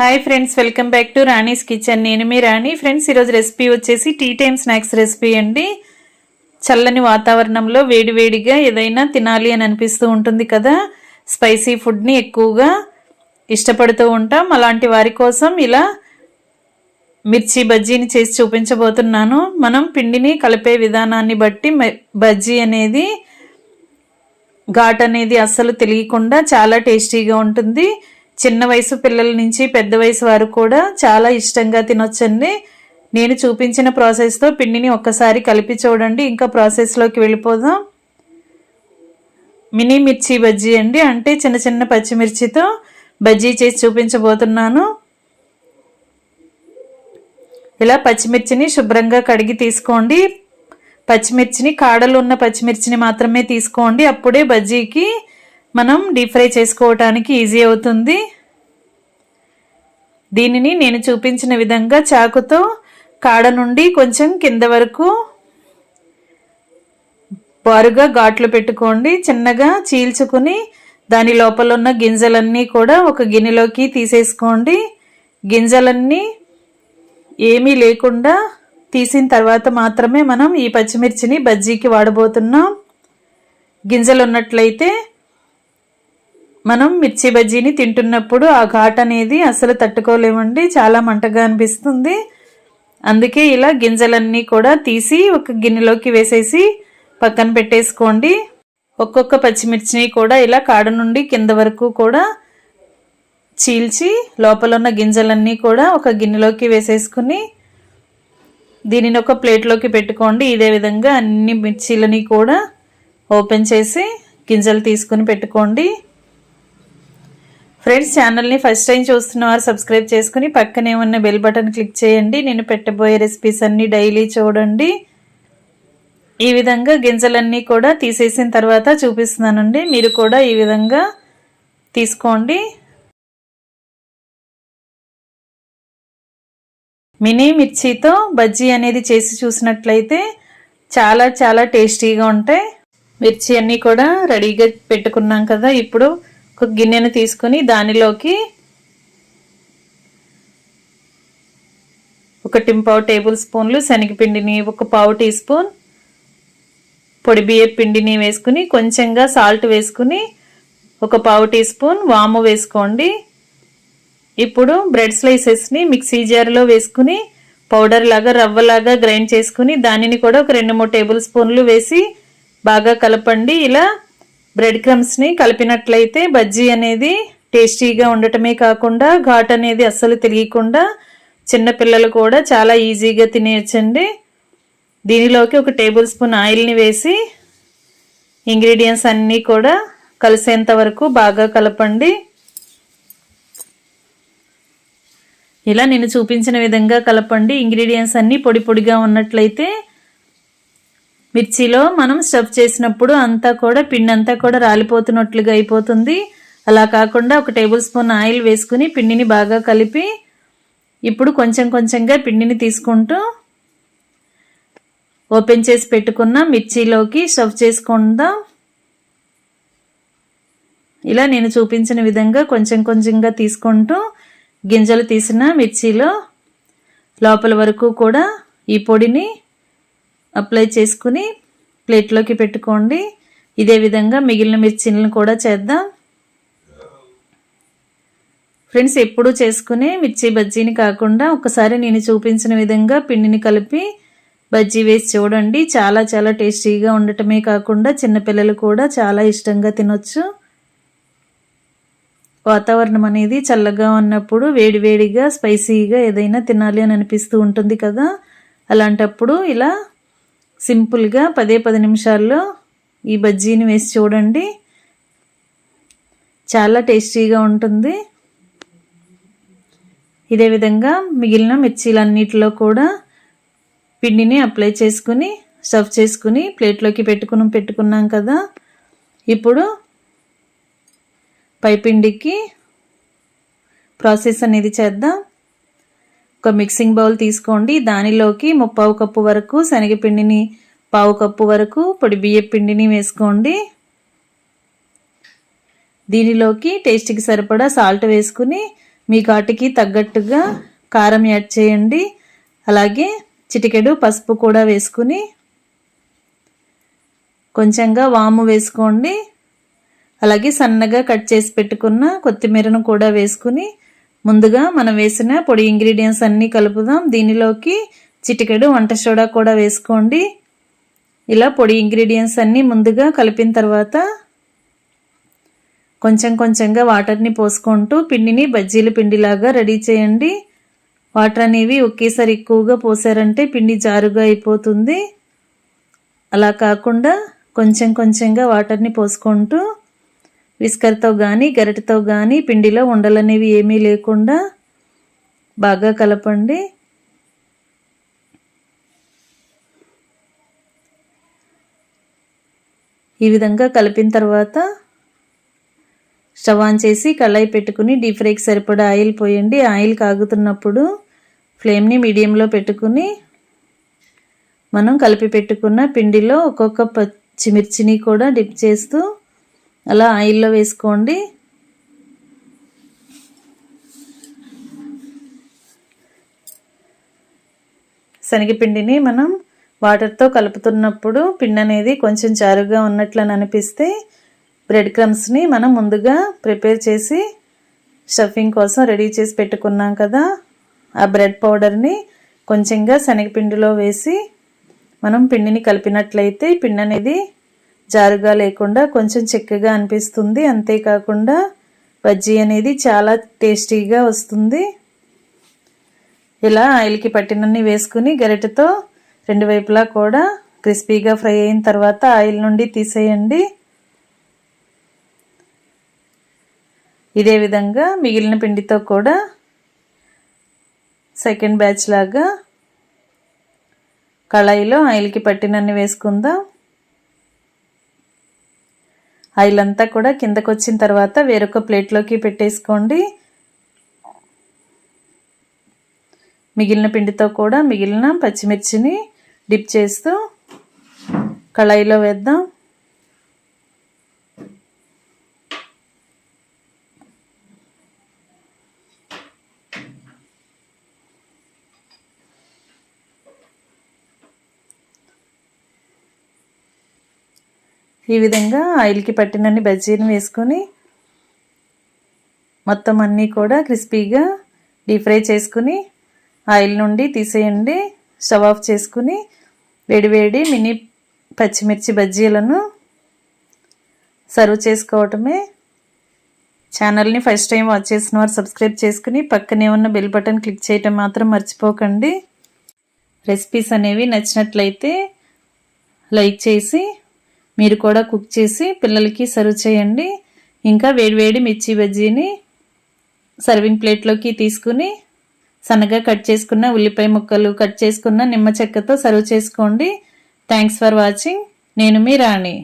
Hi friends welcome back to Rani's kitchen నేను మీ Rani. Friends ఈరోజు రెసిపీ వచ్చేసి టీ టైమ్ స్నాక్స్ రెసిపీ అండి. చల్లని వాతావరణంలో వేడివేడిగా ఏదైనా తినాలి అని అనిపిస్తూ ఉంటుంది కదా. స్పైసీ ఫుడ్ని ఎక్కువగా ఇష్టపడుతూ ఉంటాం. అలాంటి వారి కోసం ఇలా మిర్చి బజ్జీని చేసి చూపించబోతున్నాను. మనం పిండిని కలిపే విధానాన్ని బట్టి బజ్జీ అనేది ఘాట్ అనేది అస్సలు తెలియకుండా చాలా టేస్టీగా ఉంటుంది. చిన్న వయసు పిల్లల నుంచి పెద్ద వయసు వారు కూడా చాలా ఇష్టంగా తినొచ్చండి. నేను చూపించిన ప్రాసెస్తో పిండిని ఒక్కసారి కలిపి చూడండి. ఇంకా ప్రాసెస్లోకి వెళ్ళిపోదాం. మినీ మిర్చి బజ్జీ అండి. అంటే చిన్న చిన్న పచ్చిమిర్చితో బజ్జీ చేసి చూపించబోతున్నాను. ఇలా పచ్చిమిర్చిని శుభ్రంగా కడిగి తీసుకోండి. పచ్చిమిర్చిని కాడలు ఉన్న పచ్చిమిర్చిని మాత్రమే తీసుకోండి. అప్పుడే బజ్జీకి మనం డీప్ ఫ్రై చేసుకోవటానికి ఈజీ అవుతుంది. దీనిని నేను చూపించిన విధంగా చాకుతో కాడ నుండి కొంచెం కింద వరకు బారుగా ఘాట్లు పెట్టుకోండి. చిన్నగా చీల్చుకుని దాని లోపల ఉన్న గింజలన్నీ కూడా ఒక గిన్నెలోకి తీసేసుకోండి. గింజలన్నీ ఏమీ లేకుండా తీసిన తర్వాత మాత్రమే మనం ఈ పచ్చిమిర్చిని బజ్జీకి వాడబోతున్నాం. గింజలు ఉన్నట్లయితే మనం మిర్చి బజ్జీని తింటున్నప్పుడు ఆ ఘాట్ అనేది అసలు తట్టుకోలేమండి. చాలా మంటగా అనిపిస్తుంది. అందుకే ఇలా గింజలన్నీ కూడా తీసి ఒక గిన్నెలోకి వేసేసి పక్కన పెట్టేసుకోండి. ఒక్కొక్క పచ్చిమిర్చిని కూడా ఇలా కాడ నుండి కింద వరకు కూడా చీల్చి లోపల ఉన్న గింజలన్నీ కూడా ఒక గిన్నెలోకి వేసేసుకుని దీనిని ఒక ప్లేట్లోకి పెట్టుకోండి. ఇదే విధంగా అన్ని మిర్చీలని కూడా ఓపెన్ చేసి గింజలు తీసుకుని పెట్టుకోండి. ఫ్రెండ్స్ ఛానల్ని ఫస్ట్ టైం చూస్తున్న వారు సబ్స్క్రైబ్ చేసుకుని పక్కనే ఉన్న బెల్ బటన్ క్లిక్ చేయండి. నేను పెట్టబోయే రెసిపీస్ అన్నీ డైలీ చూడండి. ఈ విధంగా గింజలన్నీ కూడా తీసేసిన తర్వాత చూపిస్తున్నానండి. మీరు కూడా ఈ విధంగా తీసుకోండి. మినీ మిర్చితో బజ్జీ అనేది చేసి చూసినట్లయితే చాలా చాలా టేస్టీగా ఉంటాయి. మిర్చి అన్నీ కూడా రెడీగా పెట్టుకున్నాం కదా. ఇప్పుడు ఒక గిన్నెను తీసుకుని దానిలోకి ఒక టింపావు టేబుల్ స్పూన్లు శనగపిండిని ఒక పావు టీ స్పూన్ పొడి బియ్య పిండిని వేసుకుని కొంచెంగా సాల్ట్ వేసుకుని ఒక పావు టీ స్పూన్ వాము వేసుకోండి. ఇప్పుడు బ్రెడ్ స్లైసెస్ని మిక్సీ జార్లో వేసుకుని పౌడర్ లాగా రవ్వలాగా గ్రైండ్ చేసుకుని దానిని కూడా ఒక రెండు మూడు టేబుల్ స్పూన్లు వేసి బాగా కలపండి. ఇలా బ్రెడ్ క్రమ్స్ని కలిపినట్లయితే బజ్జీ అనేది టేస్టీగా ఉండటమే కాకుండా ఘాట్ అనేది అస్సలు తెలియకుండా చిన్నపిల్లలు కూడా చాలా ఈజీగా తినేయచ్చండి. దీనిలోకి ఒక టేబుల్ స్పూన్ ఆయిల్ని వేసి ఇంగ్రీడియంట్స్ అన్నీ కూడా కలిసేంత వరకు బాగా కలపండి. ఇలా నేను చూపించిన విధంగా కలపండి. ఇంగ్రీడియంట్స్ అన్నీ పొడి పొడిగా ఉన్నట్లయితే మిర్చిలో మనం స్టఫ్ చేసినప్పుడు అంతా కూడా పిండి అంతా కూడా రాలిపోతున్నట్లుగా అయిపోతుంది. అలా కాకుండా ఒక టేబుల్ స్పూన్ ఆయిల్ వేసుకుని పిండిని బాగా కలిపి ఇప్పుడు కొంచెం కొంచెంగా పిండిని తీసుకుంటూ ఓపెన్ చేసి పెట్టుకున్న మిర్చిలోకి స్టఫ్ చేసుకుందాం. ఇలా నేను చూపించిన విధంగా కొంచెం కొంచెంగా తీసుకుంటూ గింజలు తీసిన మిర్చిలో లోపల వరకు కూడా ఈ పొడిని అప్లై చేసుకుని ప్లేట్లోకి పెట్టుకోండి. ఇదే విధంగా మిగిలిన మిర్చిలను కూడా చేద్దాం. ఫ్రెండ్స్ ఎప్పుడూ చేసుకునే మిర్చి బజ్జీని కాకుండా ఒకసారి నేను చూపించిన విధంగా పిండిని కలిపి బజ్జీ వేసి చూడండి. చాలా చాలా టేస్టీగా ఉండటమే కాకుండా చిన్నపిల్లలు కూడా చాలా ఇష్టంగా తినొచ్చు. వాతావరణం అనేది చల్లగా ఉన్నప్పుడు వేడివేడిగా స్పైసీగా ఏదైనా తినాలి అని అనిపిస్తూ ఉంటుంది కదా. అలాంటప్పుడు ఇలా సింపుల్గా పదే పది నిమిషాల్లో ఈ బజ్జీని వేసి చూడండి. చాలా టేస్టీగా ఉంటుంది. ఇదే విధంగా మిగిలిన మిర్చీలన్నిటిలో కూడా పిండిని అప్లై చేసుకుని స్టఫ్ చేసుకుని ప్లేట్లోకి పెట్టుకుని పెట్టుకున్నాం కదా. ఇప్పుడు పైపిండికి ప్రాసెస్ అనేది చేద్దాం. ఒక మిక్సింగ్ బౌల్ తీసుకోండి. దానిలోకి ముప్పావు కప్పు వరకు శనగపిండిని పావు కప్పు వరకు పొడి బియ్య పిండిని వేసుకోండి. దీనిలోకి టేస్ట్కి సరిపడా సాల్ట్ వేసుకుని మీ ఘాటుకి తగ్గట్టుగా కారం యాడ్ చేయండి. అలాగే చిటికెడు పసుపు కూడా వేసుకుని కొంచెంగా వాము వేసుకోండి. అలాగే సన్నగా కట్ చేసి పెట్టుకున్న కొత్తిమీరను కూడా వేసుకుని ముందుగా మనం వేసిన పొడి ఇంగ్రీడియంట్స్ అన్నీ కలుపుదాం. దీనిలోకి చిటికెడు వంట సోడా కూడా వేసుకోండి. ఇలా పొడి ఇంగ్రీడియంట్స్ అన్నీ ముందుగా కలిపిన తర్వాత కొంచెం కొంచెంగా వాటర్ని పోసుకుంటూ పిండిని బజ్జీల పిండిలాగా రెడీ చేయండి. వాటర్ అనేవి ఒకేసారి ఎక్కువగా పోసారంటే పిండి జారుగా అయిపోతుంది. అలా కాకుండా కొంచెం కొంచెంగా వాటర్ని పోసుకుంటూ విస్కర్తో కానీ గరిటతో కానీ పిండిలో ఉండలనేవి ఏమీ లేకుండా బాగా కలపండి. ఈ విధంగా కలిపిన తర్వాత స్టవ్ ఆన్ చేసి కళాయి పెట్టుకుని డీప్ ఫ్రైకి సరిపడా ఆయిల్ పోయండి. ఆయిల్ కాగుతున్నప్పుడు ఫ్లేమ్ని మీడియంలో పెట్టుకుని మనం కలిపి పెట్టుకున్న పిండిలో ఒక్కొక్క పచ్చిమిర్చిని కూడా డిప్ చేస్తూ అలా ఆయిల్లో వేసుకోండి. శనగపిండిని మనం వాటర్తో కలుపుతున్నప్పుడు పిండి అనేది కొంచెం జారుగా ఉన్నట్లు అనిపిస్తే బ్రెడ్ క్రమ్స్ని మనం ముందుగా ప్రిపేర్ చేసి స్టఫింగ్ కోసం రెడీ చేసి పెట్టుకున్నాం కదా. ఆ బ్రెడ్ పౌడర్ని కొంచెంగా శనగపిండిలో వేసి మనం పిండిని కలిపినట్లయితే పిండి అనేది జారుగా లేకుండా కొంచెం చిక్కగా అనిపిస్తుంది. అంతేకాకుండా బజ్జీ అనేది చాలా టేస్టీగా వస్తుంది. ఇలా ఆయిల్కి పట్టినన్ని వేసుకుని గరిటెతో రెండు వైపులా కూడా క్రిస్పీగా ఫ్రై అయిన తర్వాత ఆయిల్ నుండి తీసేయండి. ఇదే విధంగా మిగిలిన పిండితో కూడా సెకండ్ బ్యాచ్ లాగా కళాయిలో ఆయిల్కి పట్టినన్ని వేసుకుందాం. ఆయిల్ అంతా కూడా కిందకు వచ్చిన తర్వాత వేరొక ప్లేట్లోకి పెట్టేసుకోండి. మిగిలిన పిండితో కూడా మిగిలిన పచ్చిమిర్చిని డిప్ చేస్తూ కళాయిలో వేద్దాం. ఈ విధంగా ఆయిల్కి పట్టినన్ని బజ్జీని వేసుకొని మొత్తం అన్నీ కూడా క్రిస్పీగా డీప్ ఫ్రై చేసుకుని ఆయిల్ నుండి తీసేయండి. స్టవ్ ఆఫ్ చేసుకుని వేడివేడి మినీ పచ్చిమిర్చి బజ్జీలను సర్వ్ చేసుకోవటమే. ఛానల్ని ఫస్ట్ టైం వాచ్ చేసిన వారు సబ్స్క్రైబ్ చేసుకుని పక్కనే ఉన్న బెల్ బటన్ క్లిక్ చేయటం మాత్రం మర్చిపోకండి. రెసిపీస్ అనేవి నచ్చినట్లయితే లైక్ చేసి మీరు కూడా కుక్ చేసి పిల్లలకి సర్వ్ చేయండి. ఇంకా వేడివేడి మిర్చి బజ్జీని సర్వింగ్ ప్లేట్లోకి తీసుకుని సన్నగా కట్ చేసుకున్న ఉల్లిపాయ ముక్కలు కట్ చేసుకున్న నిమ్మ చెక్కతో సర్వ్ చేసుకోండి. థ్యాంక్స్ ఫర్ వాచింగ్ నేను మీ రాణి.